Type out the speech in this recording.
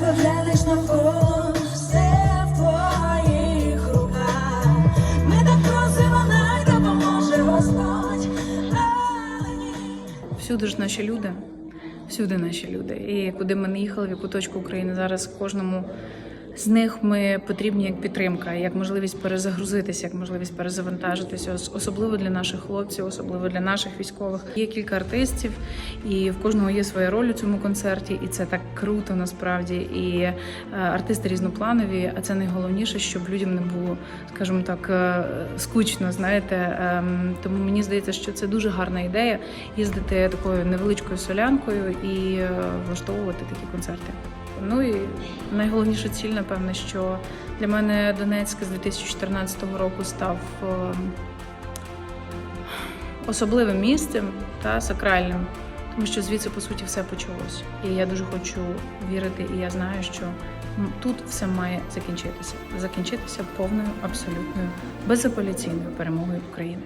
Та навколо все в. Ми так просимо, най допоможе Господь. Всюди ж наші люди, всюди наші люди. І куди ми не їхали, в яку точку України зараз кожному з них ми потрібні як підтримка, як можливість перезагрузитися, як можливість перезавантажитися, особливо для наших хлопців, особливо для наших військових. Є кілька артистів, і в кожного є своя роль у цьому концерті, і це так круто насправді. І е, артисти різнопланові, а це найголовніше, щоб людям не було, скажімо так, е, скучно. Знаєте, Ем, тому мені здається, що це дуже гарна ідея їздити такою невеличкою солянкою і е, влаштовувати такі концерти. Ну і найголовніша ціль, напевне, що для мене Донецьк з 2014 року став е, особливим місцем та сакральним, тому що звідси по суті все почалось. І я дуже хочу вірити, і я знаю, що тут все має закінчитися. Закінчитися повною, абсолютною, безапеляційною перемогою України.